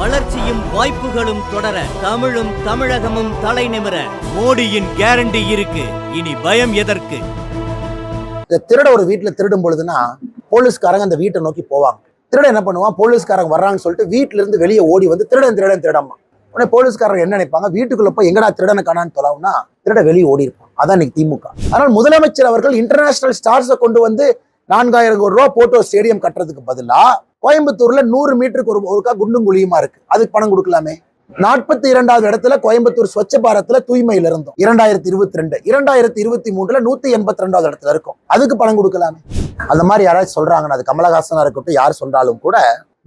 வளர்ச்சியும் வாய்ப்புகளும் தொடர தமிழும் தமிழகமும் தலை நிமிர மோடியின் கேரண்டி இருக்கு. இனி பயம் எதற்கு? இந்த திருட ஒரு வீட்டுல திருடும் பொழுதுனா போலீஸ்காரங்க அந்த வீட்டை நோக்கி போவாங்க. திருட என்ன பண்ணுவான்? போலீஸ்காரங்க வர்றாங்கன்னு சொல்லிட்டு வீட்டுல இருந்து வெளியே ஓடி வந்து திருடன் திருடன் திருடமா உடனே போலீஸ்காரங்க என்ன நினைப்பாங்க? வீட்டுக்குள்ள போய் எங்கடா திருடனை காணான்னு தொலாவுனா திருட வெளியே ஓடி இருப்பான். அதான் இன்னைக்கு திமுக. ஆனால் முதலமைச்சர் அவர்கள் இன்டர்நேஷனல் ஸ்டார்ஸை கொண்டு வந்து நான்காயிரம் கோடி ரூபா போட்டோ ஸ்டேடியம் கட்டுறதுக்கு பதிலாக கோயம்புத்தூர்ல நூறு மீட்டருக்கு ஒரு ஒருக்கா குண்டும் குழியுமா இருக்கு. அதுக்கு பணம் கொடுக்கலாமே. நாற்பத்தி இரண்டாவது இடத்துல கோயம்புத்தூர் ஸ்வச்ச பாரத்ல தூய்மையில இருந்தோம். இரண்டாயிரத்தி இருபத்தி ரெண்டு. இரண்டாயிரத்தி இருபத்தி மூணுல நூத்தி எண்பத்தி ரெண்டாவது இடத்துல இருக்கும். அதுக்கு பணம் கொடுக்கலாமே. அந்த மாதிரி யாராச்சும் சொல்றாங்கன்னா அது கமலஹாசனா இருக்கட்டும் யார் சொன்னாலும் கூட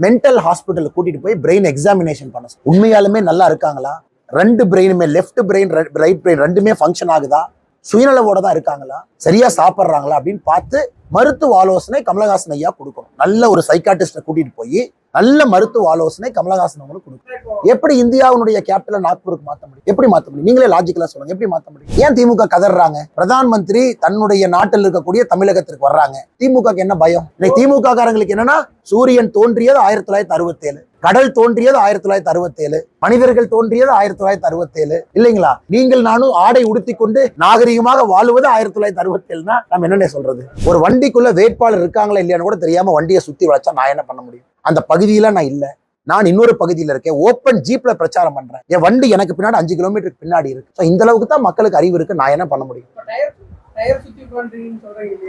மென்டல் ஹாஸ்பிட்டல் கூட்டிட்டு போய் பிரெயின் எக்ஸாமினேஷன் பண்ண உண்மையாலுமே நல்லா இருக்காங்களா? ரெண்டு பிரெயினுமே லெஃப்ட் பிரெயின் ரைட் பிரெயின் ரெண்டுமே ஃபங்க்ஷன் ஆகுதா? சுயநலவோட தான் இருக்காங்களா? சரியா சாப்பிட்றாங்களா? அப்படின்னு பார்த்து மருத்துவ ஆலோசனை கமலஹாசன் ஐயா கொடுக்கணும். நல்ல ஒரு சைக்காட்டிஸ்டை கூட்டிட்டு போய் நல்ல மருத்துவ ஆலோசனை கமலஹாசன் அவங்களுக்கு கொடுக்கணும். எப்படி இந்தியாவுடைய கேபிட்டல நாக்பூருக்கு மாத்த முடியும்? எப்படி மாத்த முடியும்? நீங்களே லாஜிக்கலா சொல்லுங்க. எப்படி மாத்த முடியும்? ஏன் திமுக கதறாங்க? பிரதான் மந்திரி தன்னுடைய நாட்டில் இருக்கக்கூடிய தமிழகத்திற்கு வர்றாங்க. திமுக என்ன பயம்? இன்னைக்கு திமுக காரங்களுக்கு என்னன்னா சூரியன் தோன்றியது ஆயிரத்தி தொள்ளாயிரத்தி அறுபத்தேழு. கடல் தோன்றியது ஆயிரத்தி தொள்ளாயிரத்தி அறுபத்தேழு. மனிதர்கள் தோன்றியது ஆயிரத்தி தொள்ளாயிரத்தி அறுபத்தேழு. இல்லைங்களா? நீங்கள் நானும் ஆடை உடுத்தி கொண்டு நாகரிகமாக வாழுவது ஆயிரத்தி தொள்ளாயிரத்தி அறுபத்தேழுனா நம்ம என்னென்ன சொல்றது? ஒரு வண்டிக்குள்ள வேட்பாளர் இருக்காங்களா இல்லையான்னு கூட தெரியாம வண்டியை சுத்தி வளைச்சா நான் என்ன பண்ண முடியும்? அந்த பகுதியில நான் இல்லை. நான் இன்னொரு பகுதியில இருக்கேன். ஓப்பன் ஜீப்ல பிரச்சாரம் பண்றேன். என் வண்டி எனக்கு பின்னாடி அஞ்சு கிலோமீட்டருக்கு பின்னாடி இருக்கு. இந்த அளவுக்கு தான் மக்களுக்கு அறிவு இருக்கு. நான் என்ன பண்ண முடியும்?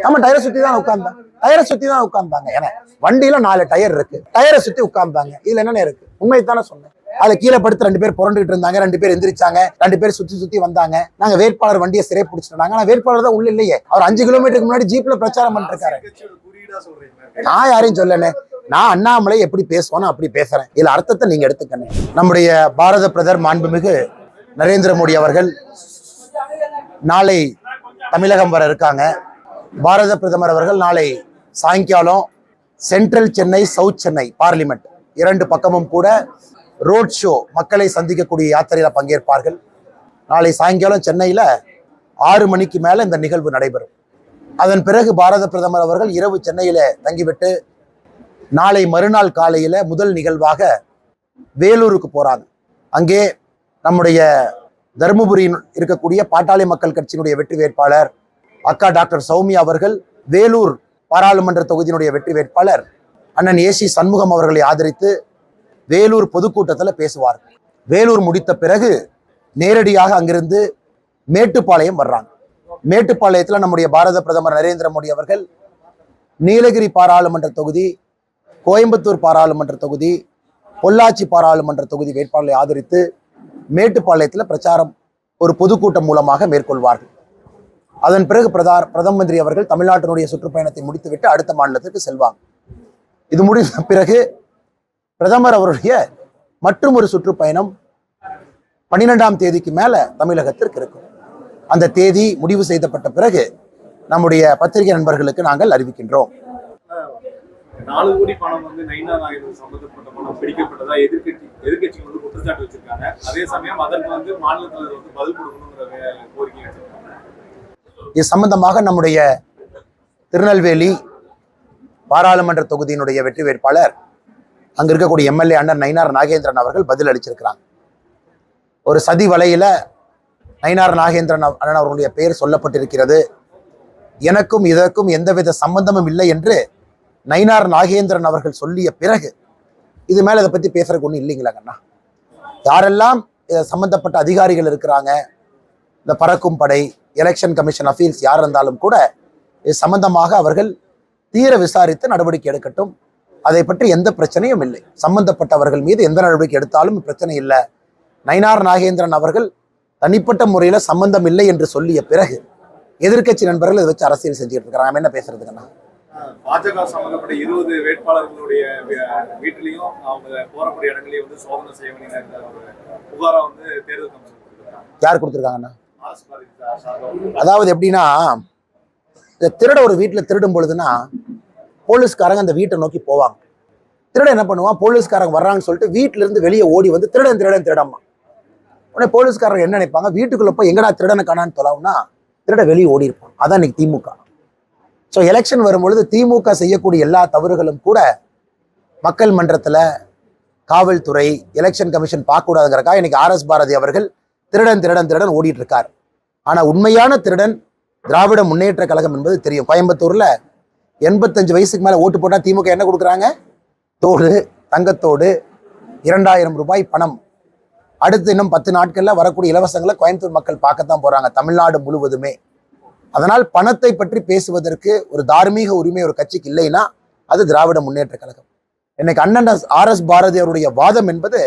ஆமா, டயரை சுத்தி தான் உட்கார்ந்தேன். டயரை சுத்தி தான் உட்கார்ந்தாங்க. ஏன்னா வண்டியில நாலு டயர் இருக்கு. டயரை சுத்தி உட்கார்ந்தாங்க. இதுல என்னென்ன இருக்கு? உண்மை தானே சொன்னேன். அதுல கீழே படுத்து ரெண்டு பேர் புரண்டுகிட்டு இருந்தாங்க. ரெண்டு பேர் எந்திரிச்சாங்க. ரெண்டு பேர் சுத்தி சுத்தி வந்தாங்க. நாங்க வேட்பாளர் வண்டியை சிறை பிடிச்சிட்டாங்க ஆனா வேட்பாளர் தான் உள்ள இல்லையே. அவர் அஞ்சு கிலோமீட்டருக்கு முன்னாடி ஜீப்ல பிரச்சாரம் பண்ணிட்டு இருக்காரு நான் யாரையும் சொல்லனே நான் அண்ணாமலை எப்படி பேசுவானோ அப்படி பேசுறேன். இதுல அர்த்தத்தை நீங்க எடுத்துக்கணும் நம்முடைய பாரத பிரதர் மாண்புமிகு நரேந்திர மோடி அவர்கள் நாளை தமிழகம் வர இருக்காங்க. பாரத பிரதமர் அவர்கள் நாளை சாயங்காலம் central Chennai south Chennai parliament இரண்டு பக்கமும் கூட ரோட் ஷோ மக்களை சந்திக்கக்கூடிய யாத்திரையில் பங்கேற்பார்கள். நாளை சாயங்காலம் சென்னையில் ஆறு மணிக்கு மேலே இந்த நிகழ்வு நடைபெறும். அதன் பிறகு பாரத பிரதமர் அவர்கள் இரவு சென்னையில் தங்கிவிட்டு நாளை மறுநாள் காலையில் முதல் நிகழ்வாக வேலூருக்கு போகிறாங்க அங்கே நம்முடைய தருமபுரியில் இருக்கக்கூடிய பாட்டாளி மக்கள் கட்சியினுடைய வெற்றி வேட்பாளர் அக்கா டாக்டர் சௌமியா அவர்கள் வேலூர் பாராளுமன்ற தொகுதியினுடைய வெற்றி வேட்பாளர் அண்ணன் ஏசி சண்முகம் அவர்களை ஆதரித்து வேலூர் பொதுக்கூட்டத்தில் பேசுவார். வேலூர் முடித்த பிறகு நேரடியாக அங்கிருந்து மேட்டுப்பாளையம் வர்றாங்க. மேட்டுப்பாளையத்தில் நம்முடைய பாரத பிரதமர் நரேந்திர மோடி அவர்கள் நீலகிரி பாராளுமன்ற தொகுதி கோயம்புத்தூர் பாராளுமன்ற தொகுதி பொள்ளாச்சி பாராளுமன்ற தொகுதி வேட்பாளரை ஆதரித்து மேட்டுப்பாளையத்தில் பிரச்சாரம் ஒரு பொதுக்கூட்டம் மூலமாக மேற்கொள்வார்கள். அதன் பிறகு பிரதார் பிரதம மந்திரி அவர்கள் தமிழ்நாட்டினுடைய சுற்றுப்பயணத்தை முடித்துவிட்டு அடுத்த மாநிலத்திற்கு செல்வாங்க. இது முடிந்த பிறகு பிரதமர் அவருடைய மற்றும் ஒரு சுற்றுப்பயணம் பன்னிரெண்டாம் தேதிக்கு மேல தமிழகத்திற்கு இருக்கும். அந்த தேதி முடிவு செய்தப்பட்ட பிறகு நம்முடைய பத்திரிகை நண்பர்களுக்கு நாங்கள் அறிவிக்கின்றோம். நாலு கோடி பணம் வந்து நைனா நாயுடு சம்பந்தப்பட்ட பணம் பிடிக்கப்பட்டதா எதிர்கட்சி எதிர்கட்சிகள் வந்து குற்றச்சாட்டு வச்சிருக்காங்க. அதே சமயம் அதற்கு வந்து மாநில தலைவர் வந்து பதில் கொடுக்கணுங்கிற கோரிக்கை வச்சிருக்காங்க. இது சம்பந்தமாக நம்முடைய திருநெல்வேலி பாராளுமன்ற தொகுதியினுடைய வெற்றி வேட்பாளர் அங்க இருக்கக்கூடிய எம்எல்ஏ அண்ணன் நயினார் நாகேந்திரன் அவர்கள் பதில் அளிச்சிருக்கிறாங்க. ஒரு சதி வலையில நயினார் நாகேந்திரன் அண்ணன் அவர்களுடைய பெயர் சொல்லப்பட்டிருக்கிறது. எனக்கும் இதற்கும் எந்தவித சம்பந்தமும் இல்லை என்று நயினார் நாகேந்திரன் அவர்கள் சொல்லிய பிறகு இது மேலே இதை பற்றி பேசுறதுக்கு ஒன்றும் இல்லைங்களாங்கண்ணா யாரெல்லாம் சம்மந்தப்பட்ட அதிகாரிகள் இருக்கிறாங்க இந்த பறக்கும் படை எலெக்ஷன் கமிஷன் அஃபீல்ஸ் யார் இருந்தாலும் கூட இது சம்பந்தமாக அவர்கள் தீர விசாரித்து நடவடிக்கை எடுக்கட்டும். அதை பற்றி எந்த பிரச்சனையும் இல்லை. சம்பந்தப்பட்டவர்கள் மீது எந்த நடவடிக்கை எடுத்தாலும் பிரச்சனை இல்லை. நயினார் நாகேந்திரன் அவர்கள் தனிப்பட்ட முறையில் சம்பந்தம் இல்லை என்று சொல்லிய பிறகு எதிர்க்கட்சி நண்பர்கள் இதை வச்சு அரசியல் செஞ்சுட்டு இருக்கிறாங்க. நாம என்ன பேசுறதுக்குண்ணா பாஜக சம்பந்தப்பட்ட இருபது வேட்பாளர்களுடைய வீட்டிலையும் அவங்க போறக்கூடிய இடங்களையும் வந்து சோதனை செய்ய வேண்டிய புகாரா வந்து தேர்தல் கமிஷன். யார் கொடுத்துருக்காங்கண்ணா அதாவது எப்படின்னா இந்த திருட ஒரு வீட்டில் திருடும் பொழுதுனா போலீஸ்காரங்க அந்த வீட்டை நோக்கி போவாங்க. திருட என்ன பண்ணுவான்? போலீஸ்காரங்க வர்றாங்கன்னு சொல்லிட்டு வீட்டுல இருந்து வெளியே ஓடி வந்து திருடன் திருடன் திருடம்மா. உடனே போலீஸ்காரங்க என்ன நினைப்பாங்க? வீட்டுக்குள்ள போய் எங்கடா திருடனை காணான்னு தொலைவுனா திருட வெளியே ஓடி இருப்பான் அதான் இன்னைக்கு திமுக. ஸோ எலெக்ஷன் வரும்பொழுது திமுக செய்யக்கூடிய எல்லா தவறுகளும் கூட மக்கள் மன்றத்தில் காவல்துறை எலெக்ஷன் கமிஷன் பார்க்கக்கூடாதுங்கிறக்காக இன்னைக்கு ஆர்எஸ் பாரதி அவர்கள் திருடன் திருடன் திருடன் ஓடிட்டு இருக்கார் உண்மையான திருடன் திராவிட முன்னேற்ற கழகம் என்பது தெரியும். கோயம்புத்தூரில் எண்பத்தஞ்சு வயசுக்கு மேலே ஓட்டு போட்டால் திமுக என்ன கொடுக்குறாங்க? தோடு தங்கத்தோடு இரண்டாயிரம் ரூபாய் பணம். அடுத்து இன்னும் பத்து நாட்களில் வரக்கூடிய இலவசங்களை கோயம்புத்தூர் மக்கள் பார்க்கத்தான் போகிறாங்க தமிழ்நாடு முழுவதுமே. அதனால் பணத்தை பற்றி பேசுவதற்கு ஒரு தார்மீக உரிமை ஒரு கட்சிக்கு இல்லைன்னா அது திராவிட முன்னேற்ற கழகம். இன்னைக்கு அண்ணன் ஆர் எஸ் பாரதி அவருடைய வாதம் என்பது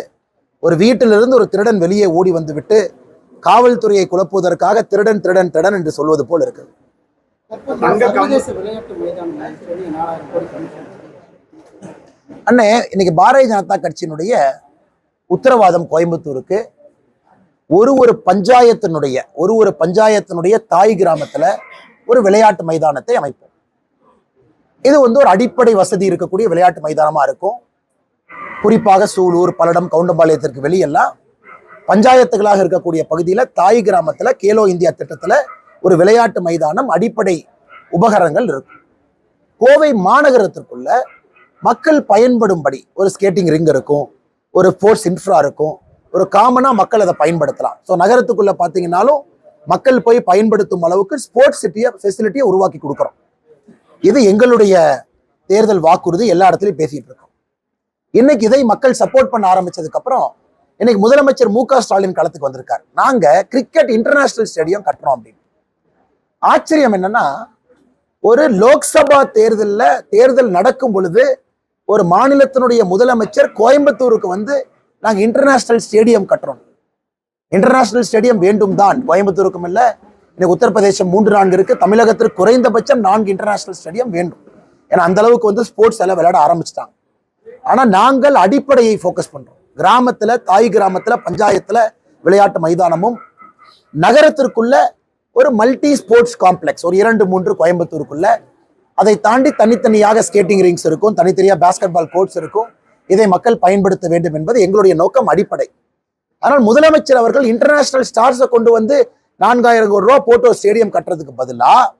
ஒரு வீட்டிலிருந்து ஒரு திருடன் வெளியே ஓடி வந்து விட்டு காவல்துறையை குழப்புவதற்காக திருடன் திருடன் திருடன் என்று சொல்வது போல் இருக்குது. அண்ணே இன்னைக்கு பாரதிய ஜனதா கட்சியினுடைய உத்தரவாதம் கோயம்புத்தூருக்கு. ஒரு ஒரு பஞ்சாயத்தினுடைய ஒரு ஒரு பஞ்சாயத்தினுடைய தாய் கிராமத்துல ஒரு விளையாட்டு மைதானத்தை அமைப்போம். இது வந்து ஒரு அடிப்படை வசதி இருக்கக்கூடிய விளையாட்டு மைதானமா இருக்கும். குறிப்பாக சூலூர் பல்லடம் கவுண்டம்பாளையத்திற்கு வெளியெல்லாம் பஞ்சாயத்துகளாக இருக்கக்கூடிய பகுதியில தாய் கிராமத்துல கேலோ இந்தியா திட்டத்துல ஒரு விளையாட்டு மைதானம் அடிப்படை உபகரணங்கள் இருக்கும். கோவை மாநகரத்திற்குள்ள மக்கள் பயன்படும்படி ஒரு ஸ்கேட்டிங் ரிங் இருக்கும் ஒரு ஸ்போர்ட்ஸ் இன்ஃப்ரா இருக்கும் ஒரு காமனாக மக்கள் அதை பயன்படுத்தலாம். ஸோ நகரத்துக்குள்ளே பார்த்தீங்கன்னாலும் மக்கள் போய் பயன்படுத்தும் அளவுக்கு ஸ்போர்ட்ஸ் சிட்டியை ஃபெசிலிட்டியை உருவாக்கி கொடுக்குறோம். இது எங்களுடைய தேர்தல் வாக்குறுதி எல்லா இடத்துலையும் பேசிகிட்டு இருக்கோம். இன்னைக்கு இதை மக்கள் சப்போர்ட் பண்ண ஆரம்பிச்சதுக்கப்புறம் இன்னைக்கு முதலமைச்சர் மு ஸ்டாலின் களத்துக்கு வந்திருக்கார். நாங்கள் கிரிக்கெட் இன்டர்நேஷனல் ஸ்டேடியம் கட்டுறோம் அப்படின்னு. ஆச்சரியம் என்னன்னா ஒரு லோக்சபா தேர்தலில் தேர்தல் நடக்கும் பொழுது ஒரு மாநிலத்தினுடைய முதலமைச்சர் கோயம்புத்தூருக்கு வந்து நாங்கள் இன்டர்நேஷ்னல் ஸ்டேடியம் கட்டுறோம். இன்டர்நேஷ்னல் ஸ்டேடியம் வேண்டும் தான் கோயம்புத்தூருக்கும் இல்லை இன்னைக்கு உத்தரப்பிரதேசம் மூன்று நான்கு இருக்கு. தமிழகத்திற்கு குறைந்தபட்சம் நான்கு இன்டர்நேஷ்னல் ஸ்டேடியம் வேண்டும். ஏன்னா அந்த அளவுக்கு வந்து ஸ்போர்ட்ஸ் எல்லாம் விளையாட ஆரம்பிச்சிட்டாங்க. ஆனால் நாங்கள் அடிப்படையை ஃபோக்கஸ் பண்ணுறோம் கிராமத்தில் தாய் கிராமத்தில் பஞ்சாயத்தில் விளையாட்டு மைதானமும் நகரத்திற்குள்ள ஒரு மல்டி ஸ்போர்ட்ஸ் காம்ப்ளெக்ஸ் ஒரு இரண்டு மூன்று கோயம்புத்தூருக்குள்ள. அதை தாண்டி தனித்தனியாக ஸ்கேட்டிங் ரிங்ஸ் இருக்கும் தனித்தனியாக பேஸ்கெட் பால் கோர்ட்ஸ் இருக்கும். இதை மக்கள் பயன்படுத்த வேண்டும் என்பது எங்களுடைய நோக்கம் அடிப்படை. ஆனால் முதலமைச்சர் அவர்கள் இன்டர்நேஷனல் ஸ்டார்ஸை கொண்டு வந்து நான்காயிரம் கோடி ரூபா போட்டோ ஸ்டேடியம் கட்டுறதுக்கு பதிலாக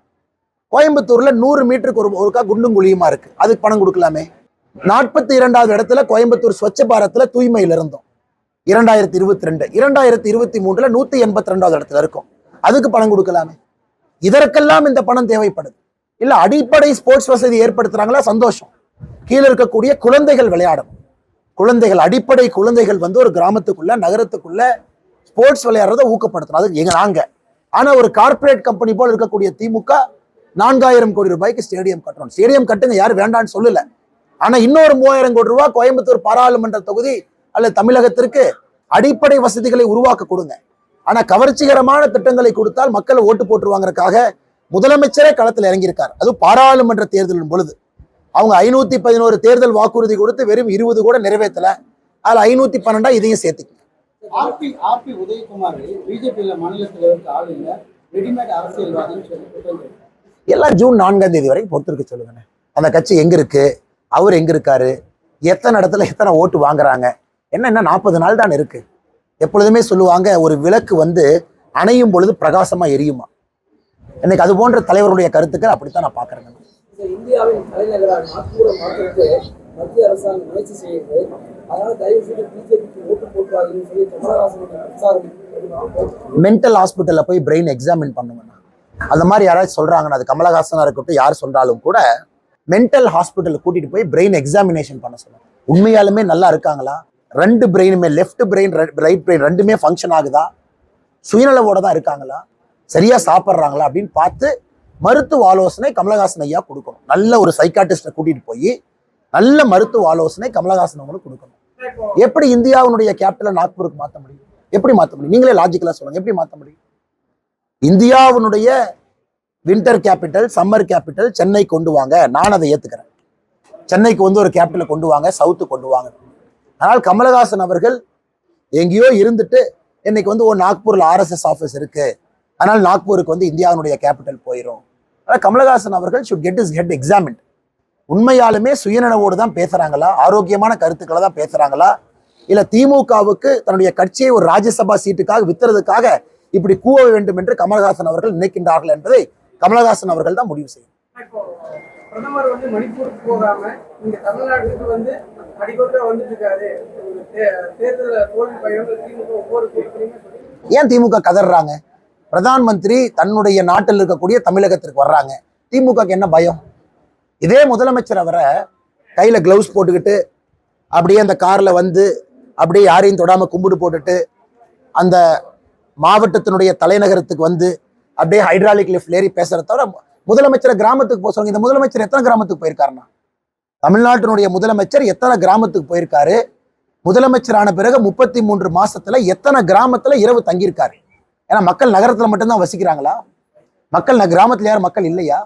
கோயம்புத்தூர்ல நூறு மீட்டருக்கு ஒரு ஒருக்கா குண்டும் குழியுமா இருக்கு? அதுக்கு பணம் கொடுக்கலாமே. நாற்பத்தி இரண்டாவது இடத்துல கோயம்புத்தூர் ஸ்வச்ச பாரத்ல தூய்மையில் இருந்தோம். இரண்டாயிரத்தி இருபத்தி ரெண்டு இரண்டாயிரத்தி இருபத்தி மூணுல நூத்தி எண்பத்தி ரெண்டாவது இடத்துல இருக்கும். அதுக்கு பணம் கொடுக்கலாமே. இதற்கெல்லாம் இந்த பணம் தேவைப்படுது. இல்ல அடிப்படை ஸ்போர்ட்ஸ் வசதி ஏற்படுத்துறாங்களா? சந்தோஷம். கீழே இருக்கக்கூடிய குழந்தைகள் விளையாடும் குழந்தைகள் அடிப்படை குழந்தைகள் வந்து ஒரு கிராமத்துக்குள்ள நகரத்துக்குள்ள ஸ்போர்ட்ஸ் விளையாடுறத ஊக்கப்படுத்தணும். அது எங்க நாங்க. ஆனா ஒரு கார்ப்பரேட் கம்பெனி போல இருக்கக்கூடிய திமுக நான்காயிரம் கோடி ரூபாய்க்கு ஸ்டேடியம் கட்டணும். ஸ்டேடியம் கட்டுங்க யாரும் வேண்டாம்னு சொல்லல. ஆனா இன்னொரு மூவாயிரம் கோடி ரூபாய் கோயம்புத்தூர் பாராளுமன்ற தொகுதி அல்லது தமிழகத்திற்கு அடிப்படை வசதிகளை உருவாக்க கொடுங்க. ஆனா கவர்ச்சிகரமான திட்டங்களை கொடுத்தால் மக்களை ஓட்டு போட்டுருவாங்கறக்காக முதலமைச்சரே களத்தில் இறங்கியிருக்கார். அது பாராளுமன்ற தேர்தலின் பொழுது. அவங்க ஐநூத்தி பதினோரு தேர்தல் வாக்குறுதி கொடுத்து வெறும் இருபது கூட நிறைவேற்றல. அதுல ஐநூத்தி பன்னெண்டா இதையும் சேர்த்துக்க ஆர்பி ஆர்பி உதயகுமார் பிஜேபியில மாநில தலைவருக்கு ஆள் இல்ல ரெடிமேட் அரசியல்வாதின்னு. எல்லாம் ஜூன் நான்காம் தேதி வரைக்கும் பொறுத்திருக்க சொல்லுங்கண்ணே. அந்த கட்சி எங்க இருக்கு? அவர் எங்க இருக்காரு? எத்தனை இடத்துல எத்தனை ஓட்டு வாங்குறாங்க? என்ன என்ன நாற்பது நாள் தான் இருக்கு. எப்பொழுதுமே சொல்லுவாங்க ஒரு விளக்கு வந்து அணையும் பொழுது பிரகாசமா எரியுமா. இன்னைக்கு அது போன்ற தலைவருடைய கருத்துக்கள் அப்படித்தான் நான் பாக்குறேங்க இந்த இந்தியாவின் தலைநகராக நாக்பூரை மாற்றுக்கு மத்திய அரசாங்கம் முயற்சி செய்யுது. அதனால தயவு செய்து பிஜேபிக்கு ஓட்டு போட்டுவாங்கன்னு சொல்லி கமலஹாசனுடைய பிரச்சாரம் மென்டல் ஹாஸ்பிட்டல்ல போய் பிரெயின் எக்ஸாமின் பண்ணுங்கண்ணா அந்த மாதிரி யாராவது சொல்றாங்கன்னா அது கமலஹாசனா இருக்கட்டும் யார் சொன்னாலும் கூட மென்டல் ஹாஸ்பிட்டல் கூட்டிட்டு போய் பிரெயின் எக்ஸாமினேஷன் பண்ண சொல்லுங்க. உண்மையாலுமே நல்லா இருக்காங்களா? ரெண்டு பிரெயினுமே லெஃப்ட் பிரெயின் ரைட் பிரெயின் ரெண்டுமே ஃபங்க்ஷன் ஆகுதா? சுயநலவோட தான் இருக்காங்களா? சரியா சாப்பிட்றாங்களா? அப்படின்னு பார்த்து மருத்துவ ஆலோசனை கமலஹாசன் ஐயா கொடுக்கணும். நல்ல ஒரு சைக்காட்டிஸ்டை கூட்டிட்டு போய் நல்ல மருத்துவ ஆலோசனை கமலஹாசன் அவங்களுக்கு கொடுக்கணும். எப்படி இந்தியாவுடைய கேபிட்டலை நாக்பூருக்கு மாற்ற முடியும்? எப்படி மாற்ற முடியும்? நீங்களே லாஜிக்கலா சொல்லுங்க. எப்படி மாற்ற முடியும்? இந்தியாவினுடைய winter capital summer capital Chennai கொண்டு வாங்க. நான் அதை ஏத்துக்கிறேன். சென்னைக்கு வந்து ஒரு கேபிட்டலை கொண்டு வாங்க. சவுத்து கொண்டு வாங்க. ஆனால் கமலஹாசன் அவர்கள் எங்கேயோ இருந்துட்டு இன்னைக்கு வந்து ஒரு நாக்பூர்ல ஆர்எஸ்எஸ் ஆஃபீஸ் இருக்கு. அதனால் நாக்பூருக்கு வந்து இந்தியாவினுடைய கேபிட்டல் போயிடும் ஆனால் கமலஹாசன் அவர்கள் should get his head examined உண்மையாலுமே சுயநனவோடு தான் பேசுறாங்களா? ஆரோக்கியமான கருத்துக்களை தான் பேசுறாங்களா? இல்ல திமுகவுக்கு தன்னுடைய கட்சியை ஒரு ராஜ்யசபா சீட்டுக்காக வித்துறதுக்காக இப்படி கூவ வேண்டும் என்று கமலஹாசன் அவர்கள் நினைக்கின்றார்கள் என்பதை கமலஹாசன் அவர்கள் தான் முடிவு செய்யும். இப்போ பிரதமர் வந்து மணிப்பூருக்கு போகாம இங்க தமிழ்நாட்டுக்கு வந்து அடிக்கொருக்கா வந்துட்டு இருக்காரு. ஒரு தே- தேர்தல்ல தோல்வி பயம் திமுக ஒவ்வொரு கூட்டத்திலையுமே சொல்லி ஏன் திமுக கதறாங்க பிரதான் மந்திரி தன்னுடைய நாட்டில் இருக்கக்கூடிய தமிழகத்திற்கு வர்றாங்க. திமுகக்கு என்ன பயம்? இதே முதலமைச்சர் அவரை கையில் க்ளவுஸ் போட்டுக்கிட்டு அப்படியே அந்த காரில் வந்து அப்படியே யாரையும் தொடாமல் கும்பிடு போட்டுட்டு அந்த மாவட்டத்தினுடைய தலைநகரத்துக்கு வந்து அப்படியே ஹைட்ராலிக் லிஃப்ட் ஏறி பேசுகிறத தவிர முதலமைச்சரை கிராமத்துக்கு போக சொல்லுங்க இந்த முதலமைச்சர் எத்தனை கிராமத்துக்கு போயிருக்காருன்னா தமிழ்நாட்டினுடைய முதலமைச்சர் எத்தனை கிராமத்துக்கு போயிருக்காரு? முதலமைச்சரான பிறகு முப்பத்தி மூன்று மாசத்துல எத்தனை கிராமத்துல இரவு தங்கியிருக்காரு? ஏன்னா மக்கள் நகரத்துல மட்டும்தான் வசிக்கிறாங்களா? மக்கள் கிராமத்துல யாரும் மக்கள் இல்லையா?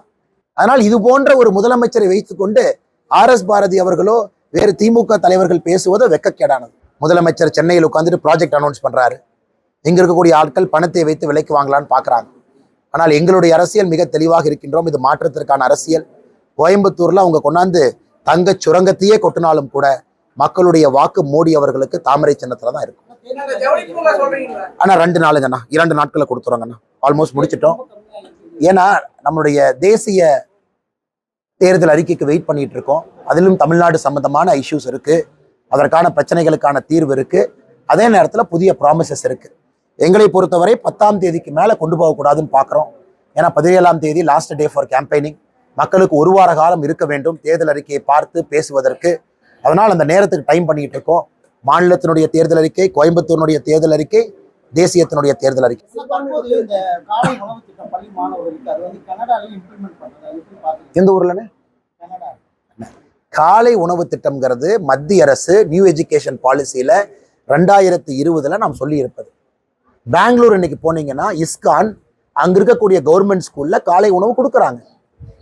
அதனால் இது போன்ற ஒரு முதலமைச்சரை வைத்துக்கொண்டு ஆர் எஸ் பாரதி அவர்களோ வேறு திமுக தலைவர்கள் பேசுவதோ வெக்கக்கேடானது. முதலமைச்சர் சென்னையில் உட்காந்துட்டு ப்ராஜெக்ட் அனௌன்ஸ் பண்றாரு. இங்க இருக்கக்கூடிய ஆட்கள் பணத்தை வைத்து விலைக்கு வாங்கலாம்னு பாக்குறாங்க. ஆனால் எங்களுடைய அரசியல் மிக தெளிவாக இருக்கின்றோம். இது மாற்றத்திற்கான அரசியல். கோயம்புத்தூர்ல அவங்க கொண்டாந்து தங்கச் சுரங்கத்தையே கொட்டினாலும் கூட மக்களுடைய வாக்கு மோடி அவர்களுக்கு தாமரை சின்னத்துல தான் இருக்கும் அண்ணா ஆனா ரெண்டு நாளுங்கண்ணா. இரண்டு நாட்களை கொடுத்துறோங்கண்ணா. ஆல்மோஸ்ட் முடிச்சிட்டோம். ஏன்னா நம்மளுடைய தேசிய தேர்தல் அறிக்கைக்கு வெயிட் பண்ணிட்டு இருக்கோம். அதிலும் தமிழ்நாடு சம்பந்தமான இஷ்யூஸ் இருக்கு. அதற்கான பிரச்சனைகளுக்கான தீர்வு இருக்கு. அதே நேரத்தில் புதிய ப்ராமிசஸ் இருக்கு. எங்களை பொறுத்தவரை பத்தாம் தேதிக்கு மேலே கொண்டு போகக்கூடாதுன்னு பார்க்குறோம் ஏன்னா பதினேழாம் தேதி லாஸ்ட் டே ஃபார் கேம்பெயினிங் மக்களுக்கு ஒரு வார காலம் இருக்க வேண்டும் தேர்தல் அறிக்கையை பார்த்து பேசுவதற்கு. அதனால் அந்த நேரத்துக்கு டைம் பண்ணிகிட்டு இருக்கோம். மாநிலத்தினுடைய தேர்தல் அறிக்கை கோயம்புத்தூரினுடைய தேர்தல் அறிக்கை தேசியத்தினுடைய தேர்தல் அறிக்கை. எந்த ஊர்லண்ணே காலை உணவு திட்டம்ங்கிறது மத்திய அரசு நியூ எஜுகேஷன் பாலிசியில ரெண்டாயிரத்தி இருபதுல நாம் சொல்லி இருப்பது பெங்களூர் இன்னைக்கு போனீங்கன்னா இஸ்கான் அங்க இருக்கக்கூடிய கவர்மெண்ட் ஸ்கூல்ல காலை உணவு கொடுக்குறாங்க.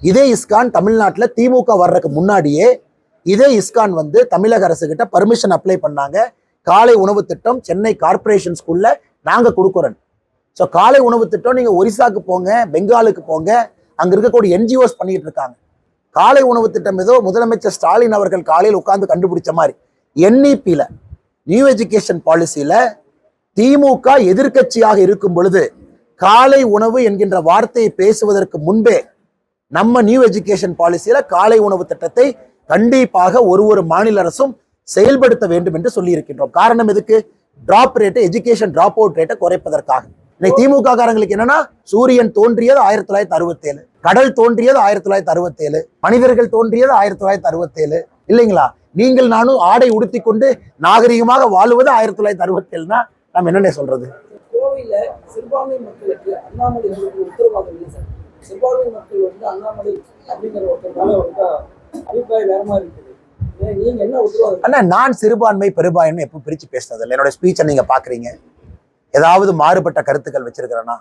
இதே இஸ்கான் தமிழ்நாட்டுல திமுக வர்றதுக்கு முன்னாடியே இதே இஸ்கான் வந்து தமிழக அரசு கிட்ட பர்மிஷன் அப்ளை பண்ணாங்க. காலை உணவு திட்டம் சென்னை கார்ப்பரேஷன் ஸ்கூல்ல நாங்க கொடுக்குறோம். ஸோ காலை உணவு திட்டம் நீங்க ஒரிசாக்கு போங்க பெங்காலுக்கு போங்க அங்க இருக்கக்கூடிய என்ஜிஓஸ் பண்ணிட்டு இருக்காங்க. காலை உணவு திட்டம் ஏதோ முதலமைச்சர் ஸ்டாலின் அவர்கள் காலையில் உட்கார்ந்து கண்டுபிடிச்ச மாதிரி. என்இபியில் நியூ எஜுகேஷன் பாலிசியில திமுக எதிர்க்கட்சியாக இருக்கும் பொழுது காலை உணவு என்கின்ற வார்த்தையை பேசுவதற்கு முன்பே நம்ம நியூ எஜுகேஷன் பாலிசியில காலை உணவு திட்டத்தை கண்டிப்பாக ஒரு ஒரு மாநில அரசும் செயல்படுத்த வேண்டும் என்று சொல்லியிருக்கின்றோம். காரணம் எதுக்கு? டிராப் ரேட்டை எஜுகேஷன் டிராப் அவுட் ரேட்டை குறைப்பதற்காக. இன்னைக்கு திமுக காரங்களுக்கு என்னன்னா சூரியன் தோன்றியது ஆயிரத்தி தொள்ளாயிரத்தி அறுபத்தேழு. கடல் தோன்றியது ஆயிரத்தி தொள்ளாயிரத்தி அறுபத்தேழு. மனிதர்கள் தோன்றியது ஆயிரத்தி தொள்ளாயிரத்தி அறுபத்தேழு. இல்லைங்களா? நீங்கள் நானும் ஆடை உடுத்தி கொண்டு நாகரிகமாக வாழுவது ஆயிரத்தி தொள்ளாயிரத்தி அறுபத்தேழுனா நம்ம என்னென்ன சொல்றது? கோவையில சிறுபான்மை மக்களுக்கு அண்ணாமலை உத்தரவாதம் இல்லை சார். சிறுபான்மை மக்கள் வந்து அண்ணாமலை அப்படிங்கிற ஒருத்தர் வந்து அபிப்பிராய நேரமா இருக்குது. அண்ணா நான் சிறுபான்மை பெருபான்மை எப்போ பிரித்து பேசினது இல்லை. என்னோட ஸ்பீச்சை நீங்க பாக்குறீங்க ஏதாவது மாறுபட்ட கருத்துக்கள் வச்சிருக்கிறேன்னா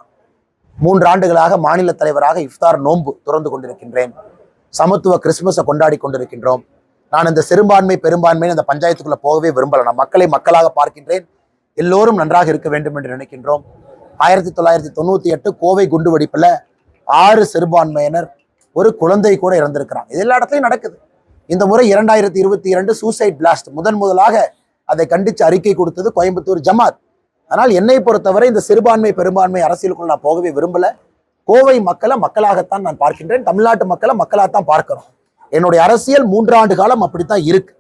மூன்று ஆண்டுகளாக மாநில தலைவராக இஃப்தார் நோன்பு துறந்து கொண்டிருக்கின்றேன். சமத்துவ கிறிஸ்துமஸை கொண்டாடி கொண்டிருக்கின்றோம். நான் இந்த சிறுபான்மை பெரும்பான்மை அந்த பஞ்சாயத்துக்குள்ள போகவே விரும்பலை. நான் மக்களை மக்களாக பார்க்கின்றேன். எல்லோரும் நன்றாக இருக்க வேண்டும் என்று நினைக்கின்றோம். ஆயிரத்தி தொள்ளாயிரத்தி தொண்ணூத்தி எட்டு கோவை குண்டு வெடிப்புல ஆறு சிறுபான்மையினர் ஒரு குழந்தை கூட இறந்திருக்கிறாங்க இது எல்லா இடத்துலையும் நடக்குது. இந்த முறை இரண்டாயிரத்தி இருபத்தி இரண்டு சூசைட் பிளாஸ்ட் முதன் முதலாக அதை கண்டித்து அறிக்கை கொடுத்தது கோயம்புத்தூர் ஜமாத். ஆனால் என்னை பொறுத்தவரை இந்த சிறுபான்மை பெரும்பான்மை அரசியலுக்குள் நான் போகவே விரும்பல. கோவை மக்களை மக்களாகத்தான் நான் பார்க்கின்றேன். தமிழ்நாட்டு மக்களை மக்களாகத்தான் பார்க்கிறோம். என்னுடைய அரசியல் மூன்றாண்டு காலம் அப்படித்தான் இருக்கு.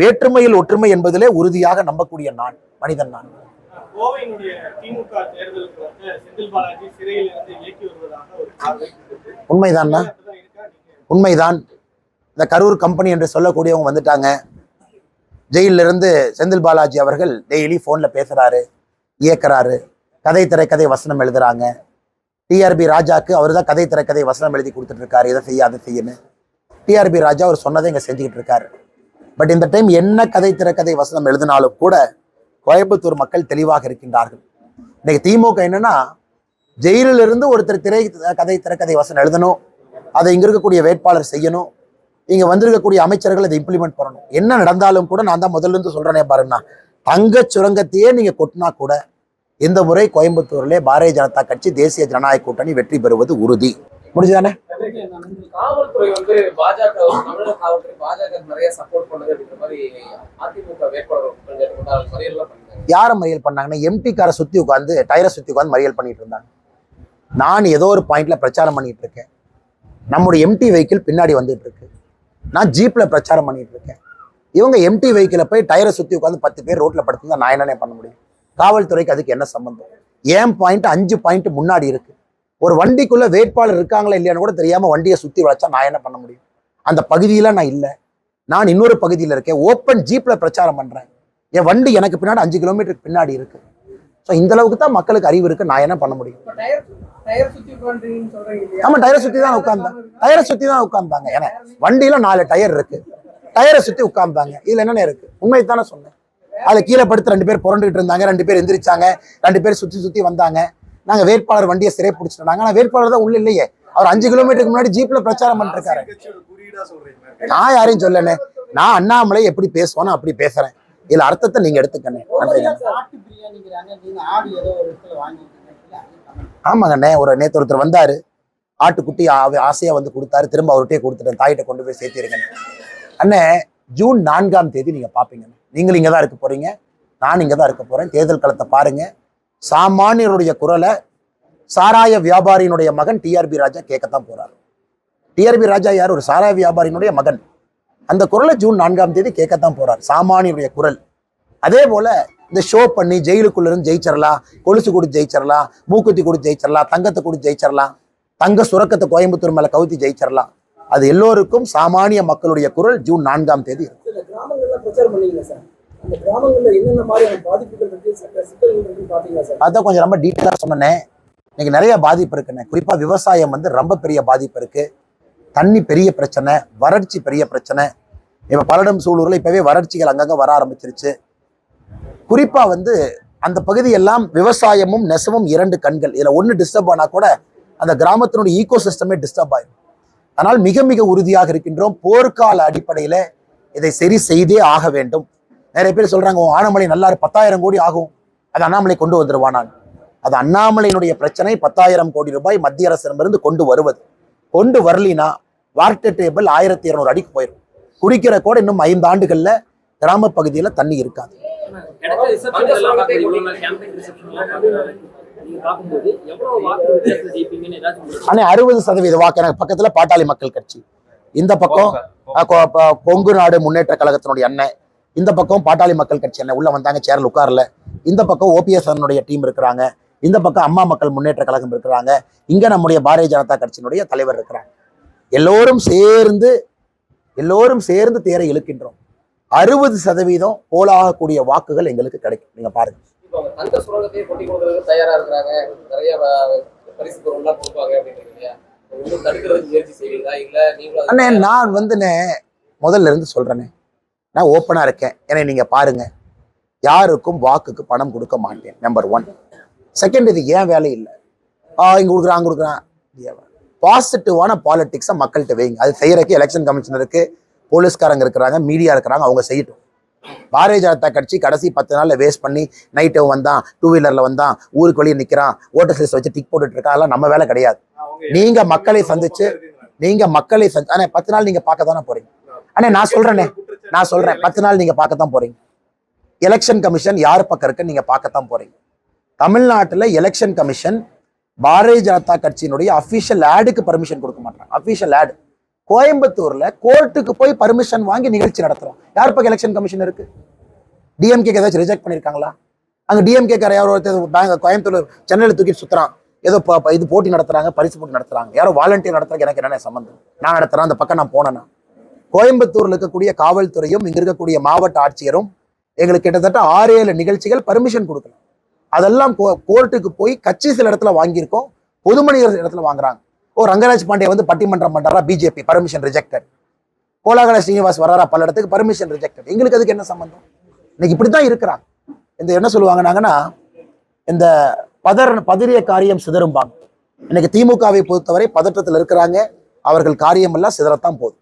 வேற்றுமையில் ஒற்றுமை என்பதிலே உறுதியாக நம்பக்கூடிய நான் மனிதன் நான். கோவையினுடைய திமுக தேர்தலுக்கு வந்து செந்தில் பாலாஜி சிறையில் இருந்து இயக்கி வருவதாக ஒரு பார்வை? நீங்க உண்மைதான். இந்த கரூர் கம்பெனி என்று சொல்லக்கூடியவங்க வந்துட்டாங்க. ஜெயில்ல இருந்து செந்தில் பாலாஜி அவர்கள் டெய்லி ஃபோன்ல பேசுறாரு இயக்குறாரு. கதை திரைக்கதை வசனம் எழுதுறாங்க. டிஆர்பி ராஜாக்கு அவர் தான் கதை திரைக்கதை வசனம் எழுதி கொடுத்துட்டு இருக்காரு இதை செய்ய அதை செய்யன்னு. டிஆர்பி ராஜா அவர் சொன்னதை இங்க செஞ்சுக்கிட்டு இருக்காரு பட் இந்த டைம் என்ன கதை திரைக்கதை வசனம் எழுதினாலும் கூட கோயம்புத்தூர் மக்கள் தெளிவாக இருக்கின்றார்கள். இன்னைக்கு திமுக என்னன்னா ஜெயிலில் இருந்து ஒருத்தர் திரை கதை திரைக்கதை வசனம் எழுதணும் அதை இங்க இருக்கக்கூடிய வேட்பாளர் செய்யணும் இங்க வந்திருக்கக்கூடிய அமைச்சர்கள் அதை இம்ப்ளிமெண்ட் பண்ணணும். என்ன நடந்தாலும் கூட நான் தான் முதல்ல இருந்து சொல்றேனே பாருங்கண்ணா. தங்க சுரங்கத்தையே நீங்க கொட்டினா கூட இந்த முறை கோயம்புத்தூர்லேயே பாரதிய ஜனதா கட்சி தேசிய ஜனநாயக கூட்டணி வெற்றி பெறுவது உறுதி. முடிஞ்சுதானே? காவல்துறை வந்து பாஜக தமிழக காவல்துறை பாஜக நிறைய சப்போர்ட் பண்ணுது அப்படின்ற மாதிரி அதிமுக வேட்பாளர் கொஞ்சம் யார மறியல் பண்ணாங்கன்னா எம்பி காரை சுத்தி உட்காந்து டயரை சுத்தி உட்காந்து மறியல் பண்ணிட்டு இருந்தாங்க. நான் ஏதோ ஒரு பாயிண்ட்ல பிரச்சாரம் பண்ணிட்டு இருக்கேன். நம்முடைய எம்டி வெஹிக்கிள் பின்னாடி வந்துட்டு இருக்கு. நான் ஜீப்ல பிரச்சாரம் பண்ணிட்டு இருக்கேன். இவங்க எம்டி வெஹிக்கிளை போய் டயரை சுத்தி உட்காந்து பத்து பேர் ரோட்ல படுத்திருந்தா நான் என்னென்ன பண்ண முடியும்? காவல்துறைக்கு அதுக்கு என்ன சம்பந்தம்? ஏன் பாயிண்ட் அஞ்சு பாயிண்ட் முன்னாடி இருக்கு? ஒரு வண்டிக்குள்ள வேட்பாளர் இருக்காங்களா இல்லையான்னு கூட தெரியாம வண்டியை சுத்தி வளைச்சா நான் என்ன பண்ண முடியும்? அந்த பகுதியில நான் இல்லை. நான் இன்னொரு பகுதியில் இருக்கேன். ஓப்பன் ஜீப்ல பிரச்சாரம் பண்றேன். என் வண்டி எனக்கு பின்னாடி அஞ்சு கிலோமீட்டருக்கு பின்னாடி இருக்கு. ஸோ இந்த அளவுக்கு தான் மக்களுக்கு அறிவு இருக்கு. நான் என்ன பண்ண முடியும்? ஆமா டயரை சுத்தி தான் உட்கார்ந்தாங்க டயரை சுத்தி தான் உட்கார்ந்தாங்க. ஏன்னா வண்டியில நாலு டயர் இருக்கு. டயரை சுத்தி உட்கார்ந்தாங்க. இதுல என்னென்ன இருக்கு? உண்மை தானே சொன்னேன். அதுல கீழே படுத்து ரெண்டு பேர் புரண்டுகிட்டு இருந்தாங்க. ரெண்டு பேர் எந்திரிச்சாங்க. ரெண்டு பேர் சுத்தி சுத்தி வந்தாங்க. நாங்க வேட்பாளர் வண்டியை சிறை பிடிச்சிட்டாங்க ஆனா வேட்பாளர் தான் உள்ள இல்லையே. அவர் அஞ்சு கிலோமீட்டருக்கு முன்னாடி ஜீப்ல பிரச்சாரம் சொல்றீங்க நான் யாரையும் சொல்லனே நான் அண்ணாமலை எப்படி பேசுவானோ அப்படி பேசுறேன். இதுல அர்த்தத்தை நீங்க வாங்கிருக்கீங்க ஆமாங்கண்ணே ஒரு நேத்து ஒருத்தர் வந்தாரு. ஆட்டுக்குட்டி ஆசையா வந்து கொடுத்தாரு. திரும்ப அவர்கிட்டயே கொடுத்துட்டேன். தாயிட்ட கொண்டு போய் சேர்த்திருக்கேன். அண்ணே ஜூன் நான்காம் தேதி நீங்க பாப்பீங்க நீங்களும் இங்க தான் இருக்க போறீங்க. நான் இங்க தான் இருக்க போறேன். தேர்தல் களத்தை பாருங்க. சாமானியருடைய குரலை சாராய வியாபாரியினுடைய மகன் டிஆர்பி ராஜா கேட்கத்தான் போறாரு. டிஆர்பி ராஜா யார்? ஒரு சாராய வியாபாரியினுடைய மகன். அந்த குரலை ஜூன் நான்காம் தேதி கேட்கத்தான் போறார். சாமானியருடைய குரல். அதே போல இந்த ஷோ பண்ணி ஜெயிலுக்குள்ள இருந்து ஜெயிச்சிடலாம் கொலுசு கொடுத்து ஜெயிச்சிடலாம் மூக்குத்தி கொடுத்து ஜெயிச்சிடலாம் தங்கத்தை கொடுத்து ஜெயிச்சிடலாம் தங்க சுரக்கத்தை கோயம்புத்தூர் மேல கவுத்தி ஜெயிச்சிடலாம் அது எல்லோருக்கும் சாமானிய மக்களுடைய குரல் ஜூன் நான்காம் தேதி இருக்கும். அதான் கொஞ்சம் ரொம்ப டீட்டெயிலாக சொன்னேன். இன்னைக்கு நிறைய பாதிப்பு இருக்குண்ணே. குறிப்பாக விவசாயம் வந்து ரொம்ப பெரிய பாதிப்பு இருக்கு. தண்ணி பெரிய பிரச்சனை வறட்சி பெரிய பிரச்சனை. இப்போ பல்லடம் சூலூர்ல இப்போவே வறட்சிகள் அங்கங்கே வர ஆரம்பிச்சிருச்சு. குறிப்பாக வந்து அந்த பகுதியெல்லாம் விவசாயமும் நெசவும் இரண்டு கண்கள். இதில் ஒன்று டிஸ்டர்ப் ஆனா கூட அந்த கிராமத்தினுடைய ஈகோ சிஸ்டமே டிஸ்டர்ப் ஆயிடும் ஆனால் மிக மிக உறுதியாக இருக்கின்றோம். போர்க்கால அடிப்படையில் இதை சரி செய்தே ஆக வேண்டும். நிறைய பேர் சொல்றாங்க "உன் ஆனமலை நல்லா பத்தாயிரம் கோடி ஆகும். அது அண்ணாமலை கொண்டு வந்துருவானான். அது அண்ணாமலையினுடைய பிரச்சனை பத்தாயிரம் கோடி ரூபாய் மத்திய அரசிடமிருந்து கொண்டு வருவது. கொண்டு வரலினா வாட்டர் டேபிள் ஆயிரத்தி இருநூறு அடிக்கு போயிடும் குடிக்கிற கூட இன்னும் ஐந்து ஆண்டுகள்ல கிராம பகுதியில தண்ணி இருக்காது. ஆனா அறுபது சதவீத வாக்கு. எனக்கு பக்கத்துல பாட்டாளி மக்கள் கட்சி. இந்த பக்கம் கொங்கு நாடு முன்னேற்ற கழகத்தினுடைய அண்ணன் இந்த பக்கம் பாட்டாளி மக்கள் கட்சி அண்ணன் உள்ள வந்தாங்க சேர்ல உட்காரல. இந்த பக்கம் ஓபிஎஸ் அண்ணனுடைய டீம் இருக்கிறாங்க. இந்த பக்கம் அம்மா மக்கள் முன்னேற்ற கழகம் இருக்கிறாங்க. இங்க நம்முடைய பாரதிய ஜனதா கட்சியினுடைய தலைவர் இருக்கிறாங்க எல்லோரும் சேர்ந்து எல்லோரும் சேர்ந்து தேரை இழுக்கின்றோம். அறுபது சதவீதம் போலாகக்கூடிய வாக்குகள் எங்களுக்கு கிடைக்கும். நீங்க பாருங்க. அண்ணே நான் வந்துண்ணே முதல்ல இருந்து சொல்றேனே நான் ஓப்பனாக இருக்கேன். என்னை நீங்கள் பாருங்கள் யாருக்கும் வாக்குக்கு பணம் கொடுக்க மாட்டேன். நம்பர் ஒன் செகண்ட் இது ஏன் வேலை இல்லை. ஆ இங்க கொடுக்குறான் அங்கே கொடுக்குறான். பாசிட்டிவான பாலிட்டிக்ஸை மக்கள்கிட்ட வைங்க. அது செய்யறதுக்கு எலெக்ஷன் கமிஷனருக்கு போலீஸ்காரங்க இருக்கிறாங்க மீடியா இருக்கிறாங்க அவங்க செய்யட்டும். பாரதிய ஜனதா கட்சி கடைசி பத்து நாளில் வேஸ்ட் பண்ணி நைட்டு வந்தான் டூ வீலரில் வந்தான் ஊருக்கு வெளியே நிற்கிறான் ஓட்டர் லிஸ்ட் வச்சு டிக் போட்டுட்டு இருக்கா அதெல்லாம் நம்ம வேலை கிடையாது. நீங்கள் மக்களை சந்திச்சு நீங்கள் மக்களை சந்தி அண்ணே பத்து நாள் நீங்கள் பார்க்க தானே போகிறீங்க அண்ணே நான் சொல்கிறேனே நான் சொல்றேன் பத்து நாள் நீங்க பார்க்கத்தான் போறீங்க. எலெக்ஷன் கமிஷன் யார் பக்கம் இருக்கு நீங்க பார்க்கத்தான் போறீங்க. தமிழ்நாட்டுல எலெக்ஷன் கமிஷன் பாரதிய ஜனதா கட்சியினுடைய அபிஷியல் ஆடுக்கு பர்மிஷன் கொடுக்க மாட்டாங்க அபிஷியல் ஆடு கோயம்புத்தூர்ல கோர்ட்டுக்கு போய் பர்மிஷன் வாங்கி நிகழ்ச்சி நடத்துறோம். யார் பக்கம் எலெக்ஷன் கமிஷன் இருக்கு? டிஎம்கே ஏதாச்சும் ரிஜெக்ட் பண்ணிருக்காங்களா? அங்க டிஎம்கே கார யாரோ ஒருத்தர் பேங்க் கோயம்புத்தூர் சென்னையில தூக்கி சுத்துறான். ஏதோ இது போட்டி நடத்துறாங்க பரிசு போட்டி நடத்துறாங்க. யாரோ வாலண்டியர் நடத்துறாங்க எனக்கு என்ன சம்பந்தம் நான் நடத்துறேன் அந்த பக்கம் நான் போனேன்னா கோயம்புத்தூர்ல இருக்கக்கூடிய காவல்துறையும் இங்க இருக்கக்கூடிய மாவட்ட ஆட்சியரும் எங்களுக்கு கிட்டத்தட்ட ஆறு ஏழு நிகழ்ச்சிகள் பர்மிஷன் கொடுக்கல அதெல்லாம் கோ- கோர்ட்டுக்கு போய் கட்சி சில இடத்துல வாங்கியிருக்கோம். பொதுமனிதர் இடத்துல வாங்குறாங்க. ஓ ரங்கராஜ் பாண்டே வந்து பட்டிமன்றம் பண்றாரா? பிஜேபி பர்மிஷன் ரிஜெக்டட் கோலாகல ஸ்ரீனிவாஸ் வராரா பல இடத்துக்கு பர்மிஷன் ரிஜெக்டட் எங்களுக்கு அதுக்கு என்ன சம்பந்தம்? இன்னைக்கு இப்படித்தான் இருக்கிறாங்க. இந்த என்ன சொல்லுவாங்கன்னாங்கன்னா இந்த பதற பதறிய காரியம் சிதறும்பாங்க. இன்னைக்கு திமுகவை பொறுத்தவரை பதற்றத்தில் இருக்கிறாங்க. அவர்கள் காரியம் எல்லாம் சிதறத்தான் போதும்